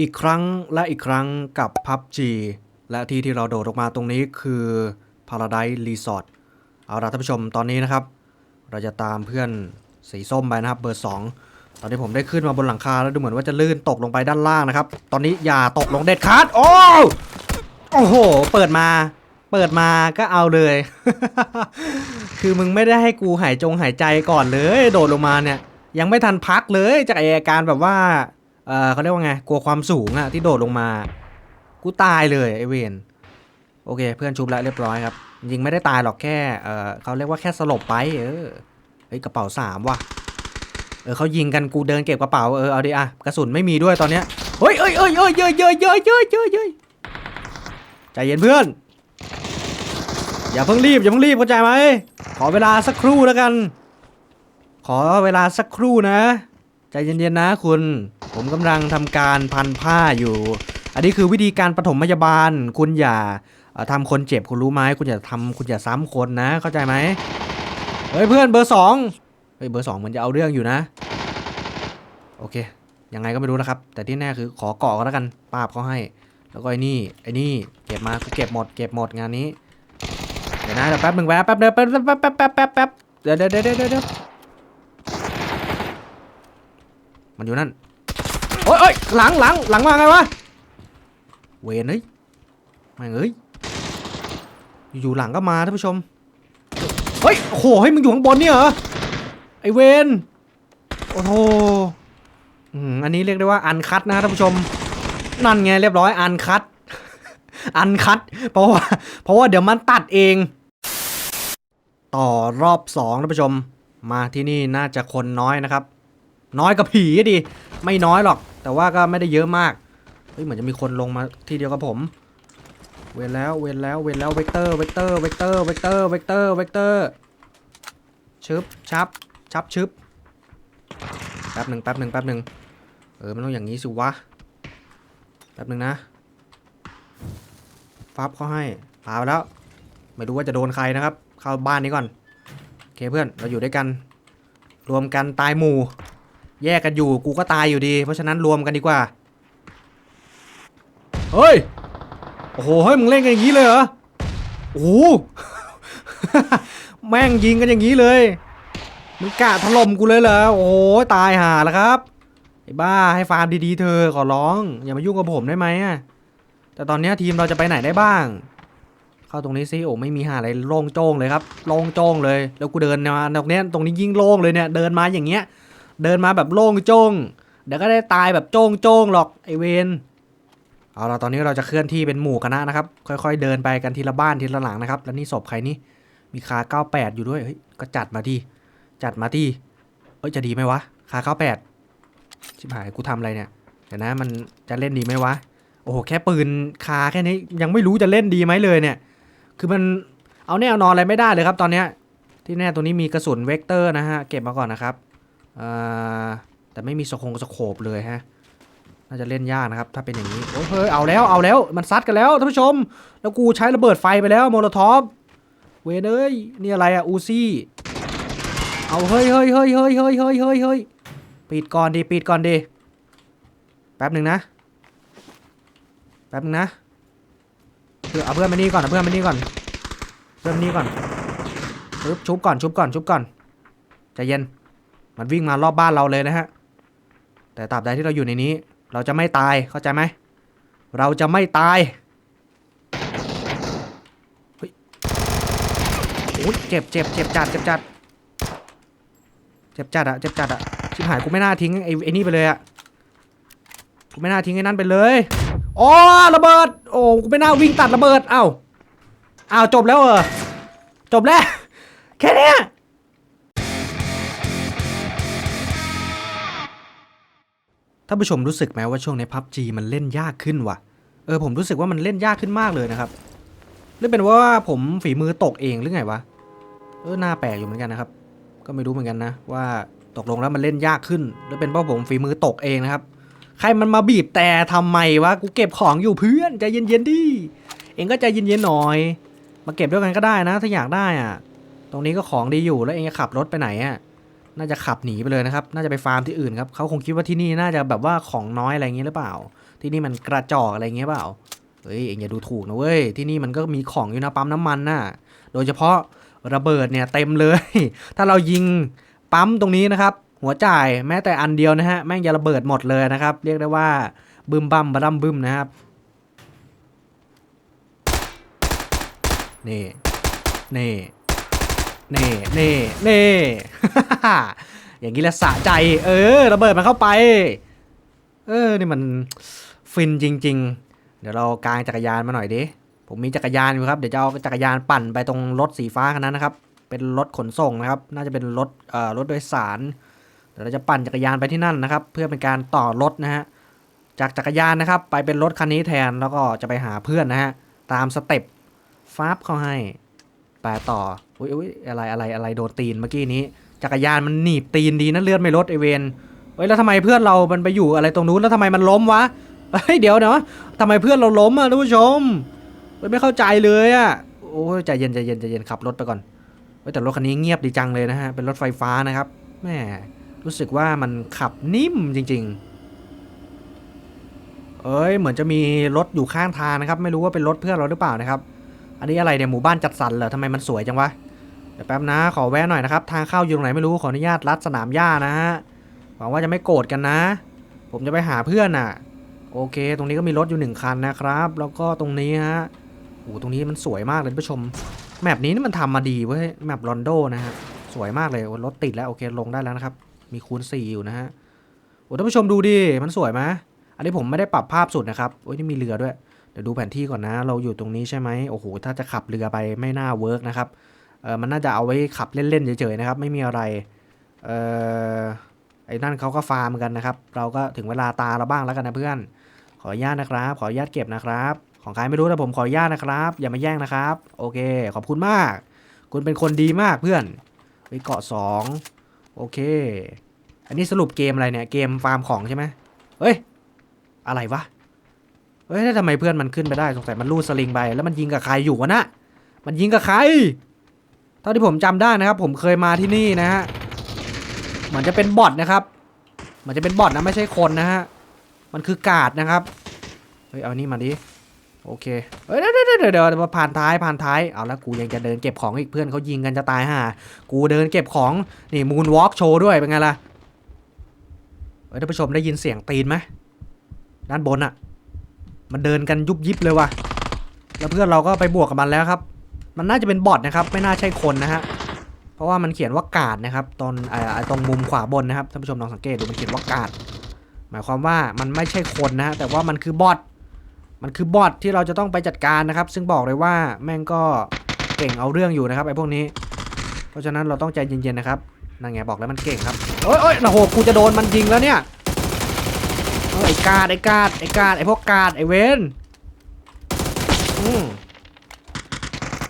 อีกครั้งและอีกครั้งกับ PUBG และที่ที่เราโดดออกมาตรงนี้คือ Paradise Resort เอาล่ะท่านผู้ชมตอนนี้นะครับ เราจะตามเพื่อนสีส้มไปนะครับเบอร์ 2 ตอนนี้ผมได้ขึ้นมาบนหลังคาแล้วดูเหมือนว่าจะลื่นตกลงไปด้านล่างนะครับ ตอนนี้อย่าตกลงเด็ดขาดโอ้โอ้โห เปิดมา เปิดมาก็เอาเลย คือมึงไม่ได้ให้กูหายจงหายใจก่อนเลย โดดลงมาเนี่ย ยังไม่ทันพักเลยจากไออาการแบบว่า เออเขาเรียกว่าไง กลัวความสูงอะที่โดดลงมา กูตายเลยไอเวนโอเค เพื่อนชุบแล้วเรียบร้อยครับจริงไม่ได้ตายหรอกแค่เออเขาเรียกว่าแค่สลบไปเออเฮ้ยกระเป๋าสามว่ะเออเขายิงกันกูเดินเก็บกระเป๋าเออเอาดิอะกระสุนไม่มีด้วยตอนเนี้ยเฮ้ยเอ้ยเอ้ยเอ้ยเย้ยเย้ยเย้ยเย้ยเย้ยเย้ยใจเย็นเพื่อน อย่าเพิ่งรีบอย่าเพิ่งรีบเข้าใจไหมขอเวลาสักครู่แล้วกัน ขอเวลาสักครู่นะ ใจเย็นๆนะคุณ ผมกำลังทำการพันผ้าอยู่ อันนี้คือวิธีการปฐมพยาบาล คุณอย่าเอ่อทำคนเจ็บคุณรู้ไหมคุณอย่าทำคุณอย่าซ้ำคนนะ เข้าใจไหมเฮ้ยเพื่อนเบอร์สองเฮ้ยเบอร์สองมือนจะเอาเรื่องอยู่นะ โอเค ยังไงก็ไม่รู้นะครับ แต่ที่แน่คือขอเกาะก็แล้วกันปาบเขาให้ แล้วก็ไอ้นี่ไอ้นี่เก็บมากูเก็บหมดเก็บหมดงานนี้เดี๋ยวนะเดี๋ยวแป๊บหนึ่งแป๊บแป๊บเดี๋ยวแป๊บแป๊บแป๊บแป๊บแป๊บแป๊บเดี๋ยวเดี๋ยวเดี๋ยวเดี๋ยวเดี๋ยว มันอยู่นั่นโอ้ยโอ้ยหลังหลังหลังมาไงวะ เวนเอ้ยแม่งเอ้ย อยู่หลังก็มาท่านผู้ชม เฮ้ย โอ้โหให้มึงอยู่ข้างบนเนี่ยเหรอ ไอเวน โอ้โหอืมอันนี้เรียกได้ว่าอันคัดนะท่านผู้ชม นั่นไงเรียบร้อยอันคัด อันคัด เพราะว่า เพราะว่าเดี๋ยวมันตัดเอง ต่อรอบสองท่านผู้ชม มาที่นี่น่าจะคนน้อยนะครับ น้อยกับผีดิไม่น้อยหรอก แต่ว่าก็ไม่ได้เยอะมาก เฮ้ยเหมือนจะมีคนลงมาทีเดียวกับผม เวนแล้ว เวนแล้ว เวนแล้ว เวกเตอร์ เวกเตอร์ เวกเตอร์ เวกเตอร์ เวกเตอร์ เวกเตอร์ ชึบ ชับ ชับ ชึบ แป๊บหนึ่งแป๊บหนึ่งแป๊บหนึ่งเออ มันต้องอย่างนี้สิวะ แป๊บหนึ่งนะ ฟับเขาให้พาไปแล้ว ไม่รู้ว่าจะโดนใครนะครับ เข้าบ้านนี้ก่อน โอเคเพื่อน เราอยู่ด้วยกัน รวมกันตายหมู่ แยกกันอยู่กูก็ตายอยู่ดี เพราะฉะนั้นรวมกันดีกว่า เฮ้ย โอ้โห เฮ้ย มึงเล่นกันอย่างนี้เลยเหรอ โอ้โห แม่งยิงกันอย่างนี้เลย มึงกะถล่มกูเลยเหรอ โอ้โห ตายห่าแล้วครับ ไอ้บ้าให้ฟาร์มดีๆเธอขอร้อง อย่ามายุ่งกับผมได้ไหมอะแต่ตอนเนี้ยทีมเราจะไปไหนได้บ้าง เข้าตรงนี้ซิโอ้ไม่มีหาอะไรโล่งโจ้งเลยครับ โล่งโจ้งเลย แล้วกูเดินมาตรงเนี้ยตรงนี้ยิ่งโล่งเลยเนี่ย เดินมาอย่างเงี้ย เดินมาแบบโล่งโจ้งเดี๋ยวก็ได้ตายแบบโจ้งโจ้งหรอกไอเวนเอาละตอนนี้เราจะเคลื่อนที่เป็นหมู่คณะนะครับ ค่อยๆ เดินไปกันทีละบ้านทีละหลังนะครับ แล้วนี่ศพใครนี่มีคา98 อยู่ด้วยเฮ้ยก็จัดมาที่จัดมาที่เอ้ยจะดีไหมวะคา98ชิบหายกูทำอะไรเนี่ยเดี๋ยวนะมันจะเล่นดีไหมวะโอ้โหแค่ปืนคาแค่นี้ยังไม่รู้จะเล่นดีไหมเลยเนี่ย คือมันเอาแน่เอานอนอะไรไม่ได้เลยครับ ตอนเนี้ยที่แน่ตัวนี้มีกระสุนเวกเตอร์นะฮะเก็บมาก่อนนะครับ แต่ไม่มีสโคงสโคบเลยฮะ น่าจะเล่นยากนะครับ ถ้าเป็นอย่างนี้ โอ้เฮ้ย เอาแล้ว เอาแล้ว มันซัดกันแล้วท่านผู้ชม แล้วกูใช้ระเบิดไฟไปแล้วโมโลทอฟเวนเอ้ยนี่อะไรอะอูซี่ เอาเฮ้ยเฮ้ยเฮ้ยเฮ้ยเฮ้ยเฮ้ยเฮ้ยเฮ้ยปิดก่อนดีปิดก่อนดีแป๊บหนึ่งนะ แป๊บนึงนะเพื่อเอาเพื่อนมานี่ก่อนเอาเพื่อนมานี่ก่อน เพื่อนมานี่ก่อนชุบชุบก่อนชุบก่อนชุบก่อนใจเย็น มันวิ่งมารอบบ้านเราเลยนะฮะ แต่ตราบใดที่เราอยู่ในนี้ เราจะไม่ตายเข้าใจไหม เราจะไม่ตายเฮ้ยโอ้ยเจ็บเจ็บเจ็บจัดเจ็บจัดเจ็บจัดอะเจ็บจัดอะชิบหายกูไม่น่าทิ้งไอ้ไอ้นี่ไปเลยอะกูไม่น่าทิ้งไอ้นั่นไปเลยอ๋อระเบิด โอ้กูไม่น่าวิ่งตัดระเบิดเอ้าอ้าวจบแล้วเหรอจบแล้วแค่นี้ ท่านผู้ชมรู้สึกไหมว่าช่วงในพับจีมันเล่นยากขึ้นว่ะ เออผมรู้สึกว่ามันเล่นยากขึ้นมากเลยนะครับหรือเป็นว่าผมฝีมือตกเองหรือไงวะ เออหน่าแปลกอยู่เหมือนกันนะครับ ก็ไม่รู้เหมือนกันนะ ว่าตกลงแล้วมันเล่นยากขึ้น หรือเป็นเพราะผมฝีมือตกเองนะครับ ใครมันมาบีบแต่ทำไมวะ กูเก็บของอยู่เพื่อนใจเย็นๆดิ เองก็ใจเย็นๆหน่อย มาเก็บด้วยกันก็ได้นะ ถ้าอยากได้อะ ตรงนี้ก็ของดีอยู่แล้วเองจะขับรถไปไหนอะ น่าจะขับหนีไปเลยนะครับ น่าจะไปฟาร์มที่อื่นครับเขาคงคิดว่าที่นี่น่าจะแบบว่าของน้อยอะไรเงี้ยหรือเปล่า ที่นี่มันกระจอกอะไรเงี้ยเปล่า เฮ้ยเอ็งอย่าดูถูกนะเว้ย ที่นี่มันก็มีของอยู่นะปั๊มน้ำมันน่ะ โดยเฉพาะระเบิดเนี่ยเต็มเลย ถ้าเรายิงปั๊มตรงนี้นะครับ หัวจ่ายแม้แต่อันเดียวนะฮะ แม่งจะระเบิดหมดเลยนะครับ เรียกได้ว่าบึมบัมบะดัมบึมนะครับ นี่ นี่ นี่นี่นี่อย่างนี้แหละสะใจ เออระเบิดมันเข้าไป เออนี่มันฟินจริง ๆ เดี๋ยวเรากางจักรยานมาหน่อยดิผมมีจักรยานอยู่ครับเดี๋ยวจะเอาจักรยานปั่นไปตรงรถสีฟ้าคันนั้นนะครับ เป็นรถขนส่งนะครับ น่าจะเป็นรถเอ่อรถโดยสารเดี๋ยวเราจะปั่นจักรยานไปที่นั่นนะครับ เพื่อเป็นการต่อรถนะฮะจากจักรยานนะครับ ไปเป็นรถคันนี้แทนแล้วก็จะไปหาเพื่อนนะฮะตามสเต็ปฟาบเขาให้ไปต่อ อุ้ยอุ้ยอะไรอะไรอะไรโดนตีนเมื่อกี้นี้ จักรยานมันหนีบตีนดีนะเลือดไม่ลดไอเวนเฮ้ยแล้วทำไมเพื่อนเรา มันไปอยู่อะไรตรงนู้นแล้วทำไมมันล้มวะเฮ้ยเดี๋ยวเนาะทำไมเพื่อนเราล้มอะท่านผู้ชมไม่เข้าใจเลยอะโอ้ยใจเย็นใจเย็นใจเย็นขับรถไปก่อนเฮ้ยแต่รถคันนี้เงียบดีจังเลยนะฮะเป็นรถไฟฟ้านะครับแม่รู้สึกว่ามันขับนิ่มจริง ๆ เอ้ยเหมือนจะมีรถอยู่ข้างทางนะครับ ไม่รู้ว่าเป็นรถเพื่อนเราหรือเปล่านะครับ อันนี้อะไรเนี่ยหมู่บ้านจัดสรรเหรอทำไมมันสวยจังวะเดี๋ยวแป๊บนะ ขอแวะหน่อยนะครับ ทางเข้าอยู่ตรงไหนไม่รู้ขออนุญาตลัดสนามหญ้านะฮะหวังว่าจะไม่โกรธกันนะ ผมจะไปหาเพื่อนน่ะ โอเค ตรงนี้ก็มีรถอยู่หนึ่งคันนะครับ แล้วก็ตรงนี้ฮะโอ้ตรงนี้มันสวยมากเลยท่านผู้ชม แมปนี้นี่มันทำมาดีเว้ยแมปลอนโดนะฮะสวยมากเลยรถติดแล้วโอเคลงได้แล้วนะครับ มีคูณ4อยู่นะฮะโอ้ท่านผู้ชมดูดิมันสวยไหมอันนี้ผมไม่ได้ปรับภาพสุดนะครับโอ้ยนี่มีเรือด้วย เดี๋ยวดูแผนที่ก่อนนะ เราอยู่ตรงนี้ใช่ไหมโอ้โห ถ้าจะขับเรือไปไม่น่าเวิร์กนะครับ เออมันน่าจะเอาไว้ขับเล่นๆเฉยๆนะครับ ไม่มีอะไร เออไอ้นั่นเขาก็ฟาร์มกันนะครับ เราก็ถึงเวลาตาเราบ้างแล้วกันนะเพื่อน ขออนุญาตนะครับ ขออนุญาตเก็บนะครับ ของใครไม่รู้แต่ผมขออนุญาตนะครับ อย่ามาแย่งนะครับ โอเค ขอบคุณมาก คุณเป็นคนดีมากเพื่อนไปเกาะสองโอเค อันนี้สรุปเกมอะไรเนี่ย เกมฟาร์มของใช่ไหมเฮ้ย อะไรวะ เฮ้ยแล้วทำไมเพื่อนมันขึ้นไปได้สงสัยมันลูดสลิงไปแล้วมันยิงกับใครอยู่วะนะมันยิงกับใครเท่าที่ผมจำได้นะครับ ผมเคยมาที่นี่นะฮะเหมือนจะเป็นบอทนะครับเหมือนจะเป็นบอทนะไม่ใช่คนนะฮะมันคือกาดนะครับเฮ้ยเอานี่มาดิโอเคเฮ้ยเดี๋ยวเดี๋ยวเดี๋ยวเดี๋ยวผ่านท้ายผ่านท้ายเอาแล้วกูยังจะเดินเก็บของอีกเพื่อนเขายิงกันจะตายห่ากูเดินเก็บของนี่มูนวอล์กโชว์ด้วยเป็นไงล่ะเฮ้ยท่านผู้ชมได้ยินเสียงตีนไหมด้านบนอะ มันเดินกันยุบยิบเลยว่ะ แล้วเพื่อนเราก็ไปบวกกับมันแล้วครับ มันน่าจะเป็นบอทนะครับ ไม่น่าใช่คนนะฮะ เพราะว่ามันเขียนว่ากาดนะครับตอนไอ้ไอ้ตรงมุมขวาบนนะครับท่านผู้ชมลองสังเกตดูมันเขียนว่ากาด หมายความว่ามันไม่ใช่คนนะฮะแต่ว่ามันคือบอท มันคือบอทที่เราจะต้องไปจัดการนะครับ ซึ่งบอกเลยว่าแม่งก็เก่งเอาเรื่องอยู่นะครับไอ้พวกนี้ เพราะฉะนั้นเราต้องใจเย็นๆนะครับนั่นไงบอกแล้วมันเก่งครับโอ้ยโอ้ยโอ้โหกูจะโดนมันยิงแล้วเนี่ย ไอ้กาดไอ้กาดไอ้กาดไอ้พวกกาดไอ้เวนอืม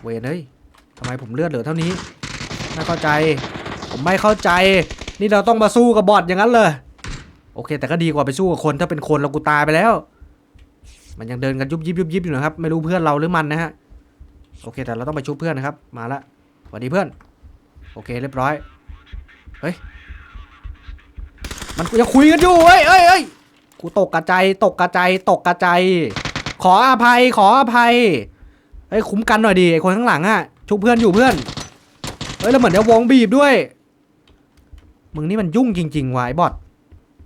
เวนเฮ้ยทำไมผมเลือดเหลือเท่านี้ไม่เข้าใจ ผมไม่เข้าใจ นี่เราต้องมาสู้กับบอทอย่างนั้นเลย โอเค แต่ก็ดีกว่าไปสู้กับคนถ้าเป็นคนเรากูตายไปแล้ว มันยังเดินกันยุบยิบยุบยิบอยู่นะครับ ไม่รู้เพื่อนเราหรือมันนะฮะ โอเค แต่เราต้องไปชุบเพื่อนนะครับ มาละสวัสดีเพื่อน โอเค เรียบร้อย เฮ้ย มันยังคุยกันอยู่เอ้ยเอ้ยเอ้ย กูตกกระจายตกกระจายตกกระจายขออภัยขออภัยเฮ้คุ้มกันหน่อยดิไอคนข้างหลังอะชุบเพื่อนอยู่เพื่อนเฮ้ยแล้วเหมือนจะวงบีบด้วย มึงนี่มันยุ่งจริงๆว่ะไอ้บอท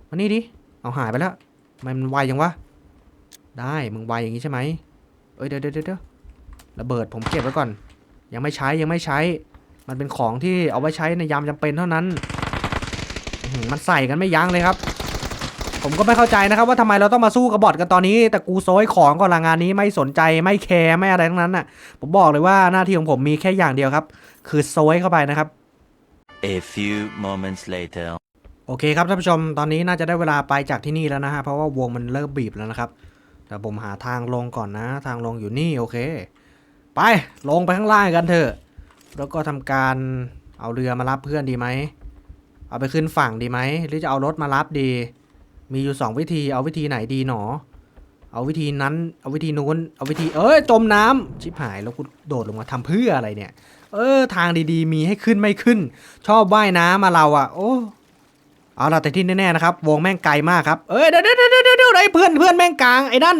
มานี่ดิเอาหายไปแล้วทำไมมันไวยังวะได้มึงไวอย่างนี้ใช่ไหมเอ้ยเดี๋ยวเดี๋ยวเดี๋ยวระเบิดผมเก็บไว้ก่อน ยังไม่ใช้ยังไม่ใช้ มันเป็นของที่เอาไว้ใช้ในยามจำเป็นเท่านั้นมันใส่กันไม่ยั้งเลยครับ ผมก็ไม่เข้าใจนะครับว่าทำไมเราต้องมาสู้กับบอทกันตอนนี้ แต่กูโซยของก่อนละงานนี้ไม่สนใจไม่แคร์ไม่อะไรทั้งนั้นน่ะ ผมบอกเลยว่าหน้าที่ของผมมีแค่อย่างเดียวครับ คือโซยเข้าไปนะครับ A few moments later. โอเคครับท่านผู้ชมตอนนี้น่าจะได้เวลาไปจากที่นี่แล้วนะฮะเพราะว่าวงมันเริ่มบีบแล้วนะครับแต่ผมหาทางลงก่อนนะ ทางลงอยู่นี่โอเค ไปลงไปข้างล่างกันเถอะ แล้วก็ทำการเอาเรือมารับเพื่อนดีไหมเอาไปขึ้นฝั่งดีไหมหรือจะเอารถมารับดี มีอยู่สองวิธี เอาวิธีไหนดีหนอ เอาวิธีนั้น เอาวิธีนู้น เอาวิธี เอ้ย จมน้ำชิบหาย แล้วกูโดดลงมาทำเพื่ออะไรเนี่ย เออ ทางดีๆ มีให้ขึ้นไม่ขึ้น ชอบว่ายน้ำมาเราอะโอ้ เอาละแต่ที่แน่ๆนะครับ วงแม่งไกลมากครับ เอ้ยเดี๋ยวเดี๋ยวเดี๋ยวเดี๋ยวเดี๋ยวไอ้เพื่อนเพื่อนแม่งกลาง ไอ้นั่น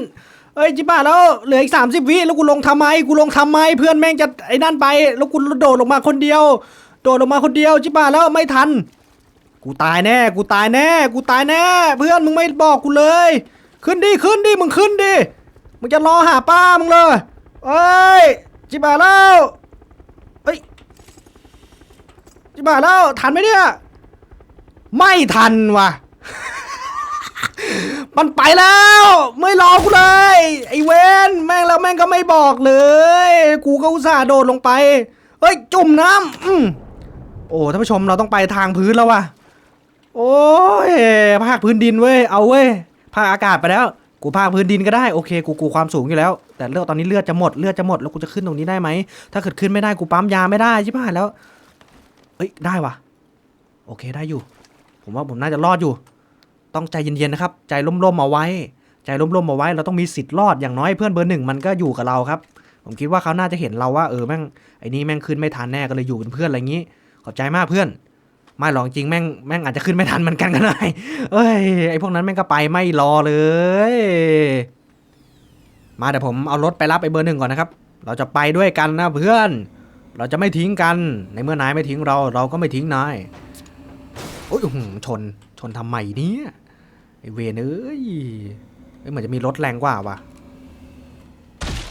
เอ้ย จิบ้าแล้วเหลืออีกสามสิบวิ แล้วกูลงทำไม กูลงทำไม เพื่อนแม่งจะไอ้นั่นไป แล้วกูโดดลงมาคนเดียว โดดลงมาคนเดียว จิบ้าแล้วไม่ทัน กูตายแน่ กูตายแน่ กูตายแน่ เพื่อนมึงไม่บอกกูเลย ขึ้นดิขึ้นดิมึงขึ้นดิมึงจะรอหาป้ามึงเลยเอ้ยจิบ้าแล้วเอ้ยจิบ้าแล้วทันไหมเนี่ยไม่ทันว่ะ มันไปแล้ว ไม่รอกูเลย ไอ้เวนแม่งแล้วแม่งก็ไม่บอกเลย กูก็อุตส่าห์โดดลงไปเฮ้ยจุ่มน้ำอืมโอ้ท่านผู้ชมเราต้องไปทางพื้นแล้วว่ะ โอ้ยภาคพื้นดินเว้ย เอาเว้ย ภาคอากาศไปแล้ว กูภาคพื้นดินก็ได้ โอเค กูกูความสูงอยู่แล้ว แต่เลือดตอนนี้เลือดจะหมด เลือดจะหมด แล้วกูจะขึ้นตรงนี้ได้ไหม ถ้าเกิดขึ้นไม่ได้ กูปั๊มยาไม่ได้ใช่ป่ะแล้ว เอ้ย ได้วะโอเค ได้อยู่ ผมว่าผมน่าจะรอดอยู่ ต้องใจเย็นๆนะครับ ใจร่มๆเอาไว้ ใจร่มๆเอาไว้ เราต้องมีสิทธิ์รอด อย่างน้อยเพื่อนเบอร์หนึ่งมันก็อยู่กับเราครับ ผมคิดว่าเขาน่าจะเห็นเราว่า เออแม่ง ไอ้นี่แม่งขึ้นไม่ทันแน่ก็เลยอยู่เป็นเพื่อนอะไรอย่างนี้ ขอบใจมากเพื่อน ไม่หรอกจริงแม่งแม่งอาจจะขึ้นไม่ทันเหมือนกันก็ได้เอ้ยไอพวกนั้นแม่งก็ไปไม่รอเลย มาเดี๋ยวผมเอารถไปรับไอเบอร์หนึ่งก่อนนะครับ เราจะไปด้วยกันนะเพื่อน เราจะไม่ทิ้งกัน ในเมื่อนายไม่ทิ้งเราเราก็ไม่ทิ้งนายโอ้ยชนชนทำไมเนี่ยไอเวนเอ้ยเอ้ยเหมือนจะมีรถแรงกว่าว่ะ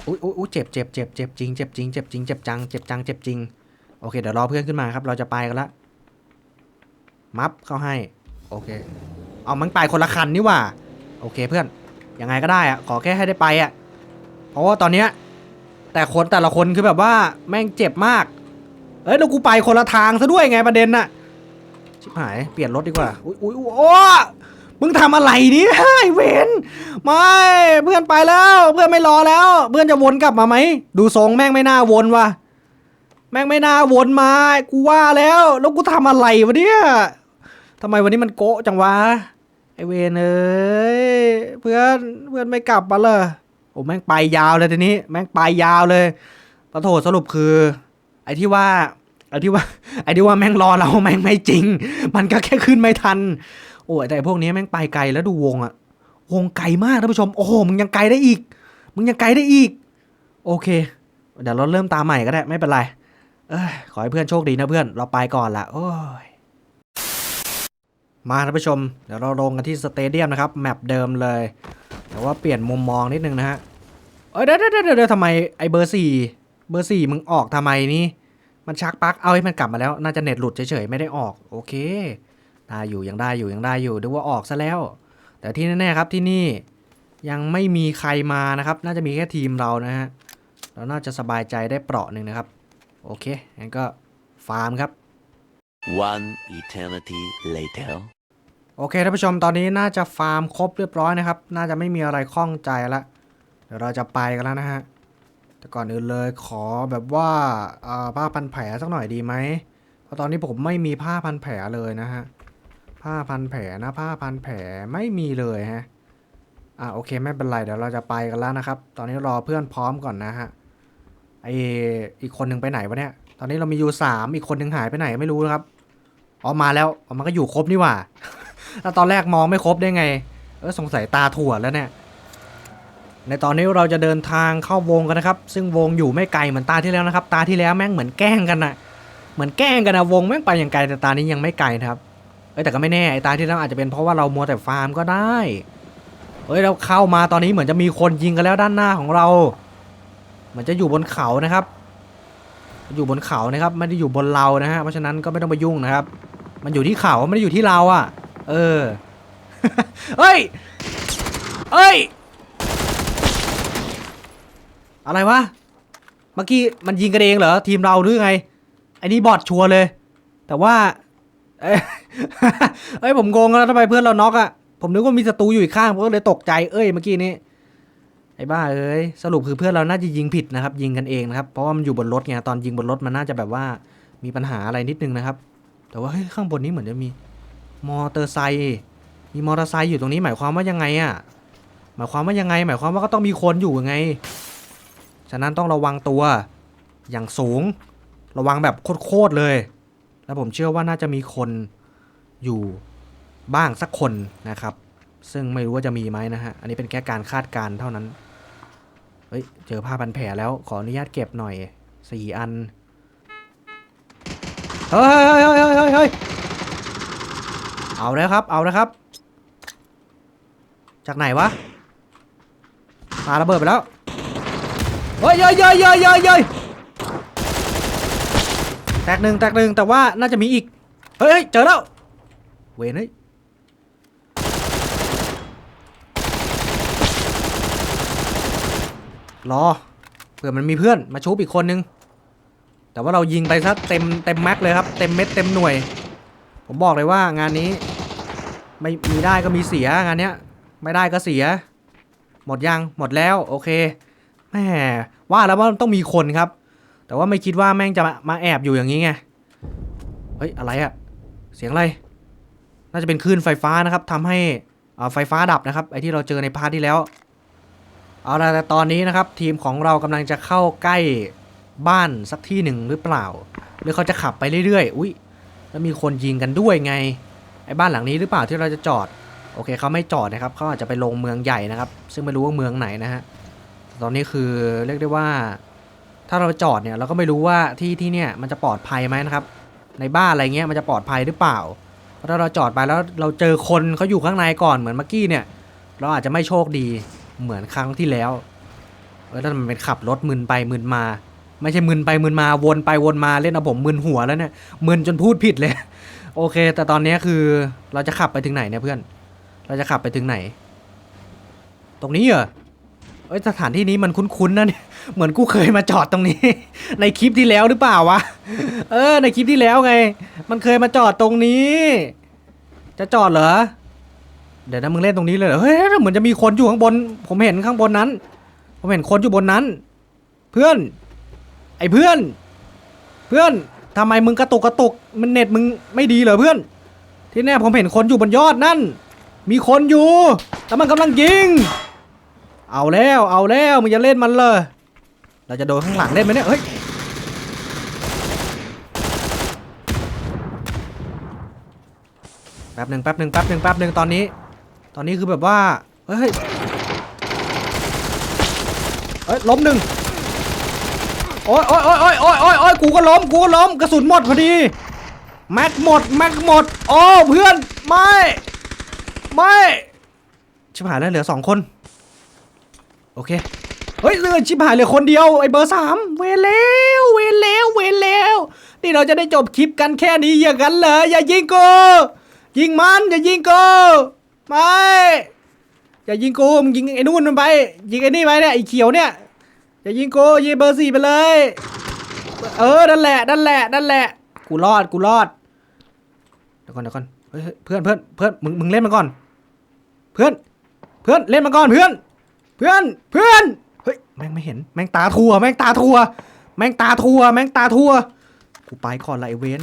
อุ้ยอุ้ยอุ้ยเจ็บเจ็บเจ็บเจ็บจริงเจ็บจริงเจ็บจริงเจ็บจังเจ็บจังเจ็บจริงโอเคเดี๋ยวรอเพื่อนขึ้นมาครับ เราจะไปกันละ มัฟเข้าให้ โอเค เอามันไปคนละคันนี่ว่า โอเคเพื่อน ยังไงก็ได้อะขอแค่ให้ได้ไปอะเพราะว่าตอนเนี้ยแต่คนแต่ละคนคือแบบว่าแม่งเจ็บมาก เอ้ยแล้วกูไปคนละทางซะด้วยไงประเด็นน่ะ ชิบหาย เปลี่ยนรถดีกว่า อุ้ยอุ้ยอุ๊ยโอ้มึงทำอะไรเนี่ยไอเวนไม่เพื่อนไปแล้ว เพื่อนไม่รอแล้ว เพื่อนจะวนกลับมาไหม ดูทรงแม่งไม่น่าวนว่ะ แม่งไม่น่าวนมา กูว่าแล้ว แล้วกูทำอะไรวะเนี่ยทำไมวันนี้มันโกะจังวะ ไอเวนเอ้ย เพื่อนเพื่อนไม่กลับมาเลยโอ้แม่งไปยาวเลยทีนี้ แม่งไปยาวเลยปะโถสรุปคือ ไอที่ว่า ไอที่ว่า ไอที่ว่าแม่งรอเราแม่งไม่จริง มันก็แค่ขึ้นไม่ทัน โอ้แต่พวกนี้แม่งไปไกลแล้วดูวงอะวงไกลมากท่านผู้ชม โอ้โห มึงยังไกลได้อีก มึงยังไกลได้อีก โอเค เดี๋ยวเราเริ่มตามใหม่ก็ได้ ไม่เป็นไร ขอให้เพื่อนโชคดีนะเพื่อน เราไปก่อนละโอ้ย มาท่านผู้ชม เดี๋ยวเราลงกันที่สเตเดียมนะครับ แมปเดิมเลย แต่ว่าเปลี่ยนมุมมองนิดนึงนะฮะ เอ้ยเดี๋ยวเดี๋ยวเดี๋ยวทำไมไอเบอร์สี่เบอร์สี่มึงออกทำไมนี่ มันชักปักเอาให้มันกลับมาแล้ว น่าจะเน็ตหลุดเฉยๆ ไม่ได้ออก โอเค ได้อยู่ยังได้อยู่ยังได้อยู่ดูว่าออกซะแล้ว แต่ที่แน่ๆครับที่นี่ยังไม่มีใครมานะครับ น่าจะมีแค่ทีมเรานะฮะ เราน่าจะสบายใจได้เปราะหนึ่งนะครับ โอเคงั้นก็ฟาร์มครับ One eternity later. โอเคท่านผู้ชมตอนนี้น่าจะฟาร์มครบเรียบร้อยนะครับ น่าจะไม่มีอะไรข้องใจละเดี๋ยวเราจะไปกันแล้วนะฮะแต่ก่อนอื่นเลยขอแบบว่าเอ่อผ้าพันแผลสักหน่อยดีไหมเพราะตอนนี้ผมไม่มีผ้าพันแผลเลยนะฮะผ้าพันแผลนะผ้าพันแผลไม่มีเลยฮะอะโอเคไม่เป็นไรเดี๋ยวเราจะไปกันแล้วนะครับ ตอนนี้รอเพื่อนพร้อมก่อนนะฮะไออีกคนหนึ่งไปไหนวะเนี่ย ตอนนี้เรามีอยู่สามอีกคนหนึ่งหายไปไหนไม่รู้นะครับอ๋อมาแล้วอ๋อมันก็อยู่ครบนี่หว่าแล้วตอนแรกมองไม่ครบได้ไง เออสงสัยตาถั่วแล้วเนี่ย ในตอนนี้เราจะเดินทางเข้าวงกันนะครับ ซึ่งวงอยู่ไม่ไกลเหมือนตาที่แล้วนะครับ ตาที่แล้วแม่งเหมือนแกล้งกันนะเหมือนแกล้งกันนะวงแม่งไปอย่างไกลแต่ตานี้ยังไม่ไกลนะครับ เอ้ยแต่ก็ไม่แน่ไอ้ตาที่แล้วอาจจะเป็นเพราะว่าเรามัวแต่ฟาร์มก็ได้ เอ้ยเราเข้ามาตอนนี้เหมือนจะมีคนยิงกันแล้วด้านหน้าของเรา มือนจะอยู่บนเขานะครับ อยู่บนเขานะครับไม่ได้อยู่บนเรานะฮะเพราะฉะนั้นก็ไม่ต้องไปยุ่งนะครับ มันอยู่ที่เขาไม่ได้อยู่ที่เราอะ เออเฮ้ยเอ้ย อะไรวะเมื่อกี้มันยิงกันเองเหรอทีมเราหรือไงไอ้นี่บอดชัวร์เลย แต่ว่าเอ้ยเอ้ยผมงงแล้วทำไมเพื่อนเราน็อกอะ่ะผมนึกว่ามีศัตรูอยู่อีกข้างผมก็เลยตกใจเอ้ยเมื่อกี้นี้ ไอ้บ้าเอ้ยสรุปคือเพื่อนเราน่าจะยิงผิดนะครับ ยิงกันเองนะครับ เพราะว่ามันอยู่บนรถไงตอนยิงบนรถมันน่าจะแบบว่ามีปัญหาอะไรนิดนึงนะครับ แต่ว่าเฮ้ยข้างบนนี้เหมือนจะมีมอเตอร์ไซค์มีมอเตอร์ไซค์อยู่ตรงนี้หมายความว่ายังไงอะหมายความว่ายังไง หมายความว่าก็ต้องมีคนอยู่ไง ฉะนั้นต้องระวังตัวอย่างสูง ระวังแบบโคตรเลย แล้วผมเชื่อว่าน่าจะมีคนอยู่บ้างสักคนนะครับ ซึ่งไม่รู้ว่าจะมีไหมนะฮะ อันนี้เป็นแค่การคาดการณ์เท่านั้น เฮ้ย เจอผ้าพันแผลแล้ว ขออนุญาตเก็บหน่อยสี่อันเฮ้ยเฮ้ยเฮ้ยเฮ้ยเฮ้ยเฮ้ยเอาแล้วครับ เอาแล้วครับ จากไหนวะปาระเบิดไปแล้ว เฮ้ยเฮ้ยเฮ้ยเฮ้ยเฮ้ยยแตกหนึ่งแตกหนึ่งแต่ว่าน่าจะมีอีก เฮ้ย เจอแล้ว เวนเฮ้ย รอเผื่อมันมีเพื่อนมาชูบอีกคนนึง แต่ว่าเรายิงไปซะเต็มเต็มแม็กเลยครับ เต็มเม็ดเต็มหน่วย ผมบอกเลยว่างานนี้ ไม่มีได้ก็มีเสียงานเนี้ย ไม่ได้ก็เสีย หมดยังหมดแล้วโอเคแหมว่าแล้วว่าต้องมีคนครับ แต่ว่าไม่คิดว่าแม่งจะมามาแอบอยู่อย่างนี้ไงเฮ้ยอะไรอะเสียงอะไร น่าจะเป็นคลื่นไฟฟ้านะครับทำให้อ่าไฟฟ้าดับนะครับไอที่เราเจอในพาร์ทที่แล้ว เอาละแต่ตอนนี้นะครับ ทีมของเรากำลังจะเข้าใกล้บ้านสักที่หนึ่งหรือเปล่า หรือเขาจะขับไปเรื่อยๆ อุ้ยแล้วมีคนยิงกันด้วยไง ไอ้บ้านหลังนี้หรือเปล่าที่เราจะจอด โอเคเขาไม่จอดนะครับเขาอาจจะไปลงเมืองใหญ่นะครับ ซึ่งไม่รู้ว่าเมืองไหนนะฮะตอนนี้คือเรียกได้ว่า ถ้าเราจอดเนี่ยเราก็ไม่รู้ว่าที่ที่เนี่ยมันจะปลอดภัยไหมนะครับ ในบ้านอะไรเงี้ยมันจะปลอดภัยหรือเปล่าเพราะถ้าเราจอดไปแล้วเราเจอคนเขาอยู่ข้างในก่อนเหมือนเมื่อกี้เนี่ย เราอาจจะไม่โชคดี เหมือนครั้งที่แล้วเออถ้ามันเป็นขับรถมึนไปมึนมา ไม่ใช่มึนไปมึนมาวนไปวนมาเล่นเอาผมมึนหัวแล้วเนี่ยมึนจนพูดผิดเลย โอเค แต่ตอนนี้คือเราจะขับไปถึงไหนเนี่ยเพื่อน เราจะขับไปถึงไหน ตรงนี้เหรอเอ้ยสถานที่นี้มันคุ้นๆนะเนี่ยเหมือนกูเคยมาจอดตรงนี้ ในคลิปที่แล้วหรือเปล่าวะเออ ในคลิปที่แล้วไง มันเคยมาจอดตรงนี้ จะจอดเหรอ เดี๋ยวนะมึงเล่นตรงนี้เลยเหรอเฮ้ยเหมือนจะมีคนอยู่ข้างบน ผมเห็นข้างบนนั้น ผมเห็นคนอยู่บนนั้น เพื่อน ไอ้เพื่อน เพื่อนทำไมมึงกระตุกกระตุก มันเน็ตมึงไม่ดีเหรอเพื่อน ที่แน่ผมเห็นคนอยู่บนยอดนั่น มีคนอยู่แล้วมันกำลังยิง เอาแล้วเอาแล้วมึงจะเล่นมันเลย เราจะโดนข้างหลังเล่นไหมเนี่ยเฮ้ยแป๊บหนึ่งแป๊บหนึ่งแป๊บหนึ่งแป๊บหนึ่งตอนนี้ อนนี้คือแบบว่า เฮ้ย เฮ้ยล้มหนึ่งโอ้ยโอ้ยโอ้ยโอ้ยโอ้ยโอ้ยโอ้ยกูก็ล้ม กูก็ล้ม กระสุนหมดพอดี แม็กหมด แม็กหมด โอ้เพื่อน ไม่ ไม่ชิบหายแล้วเหลือสองคน โอเค เฮ้ยเหลือชิบหายเหลือคนเดียว ไอ้เบอร์สามเวรแล้วเวรแล้วเวรแล้วนี่เราจะได้จบคลิปกันแค่นี้อย่างนั้นเหรออย่ายิงกูยิงมันอย่ายิงกู ไม่อย่ายิงกูมึงยิงไอ้นู่นมันไป ยิงไอ้นี่ไปเนี่ยไอ้เขียวเนี่ยอย่ายิงกูยิงเบอร์สี่ไปเลย เออนั่นแหละนั่นแหละนั่นแหละ กูรอดกูรอดเดี๋ยวก่อนเดี๋ยวก่อนเฮ้ยเพื่อนเพื่อนเพื่อนมึงมึงเล่นมันก่อน เพื่อน เพื่อนเล่นมันก่อนเพื่อน เพื่อนเพื่อนเฮ้ยแม่งไม่เห็นแม่งตาทัวแม่งตาทัวแม่งตาทัวแม่งตาทัวกูไปก่อนละไอเวน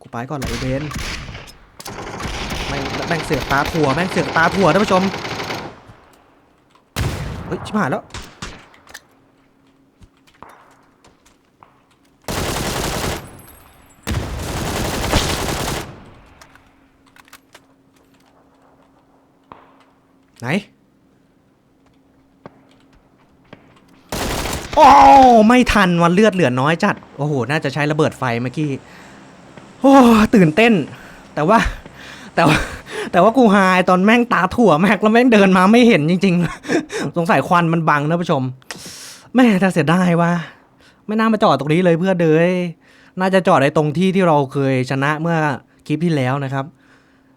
กูไปก่อนละไอเวน แม่งเสือกตาทัวแม่งเสือกตาทัวท่านผู้ชมเฮ้ยชิบหายแล้วไหน โอ้ ไม่ทันวันเลือดเหลือน้อยจัด โอ้โห น่าจะใช้ระเบิดไฟเมื่อกี้ โอ้ ตื่นเต้น แต่ว่า แต่ว่าแต่ว่ากูหายตอนแม่งตาถั่วแม็กแล้วแม่งเดินมาไม่เห็นจริง ๆ สงสัยควันมันบังนะผู้ชม แม่ถ้าเสียดายว่า ไม่น่ามาจอดตรงนี้เลยเพื่อเดยน่าจะจอดในตรงที่ที่เราเคยชนะเมื่อคลิปที่แล้วนะครับ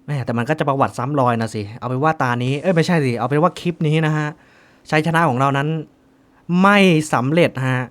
แม่แต่มันก็จะประวัติซ้ำรอยนะสิ เอาไปนว่าตานี้ เอ้ยไม่ใช่สิ เอาเป็นว่าคลิปนี้นะฮะ ชัยชนะของเรานั้น ไม่สำเร็จฮะ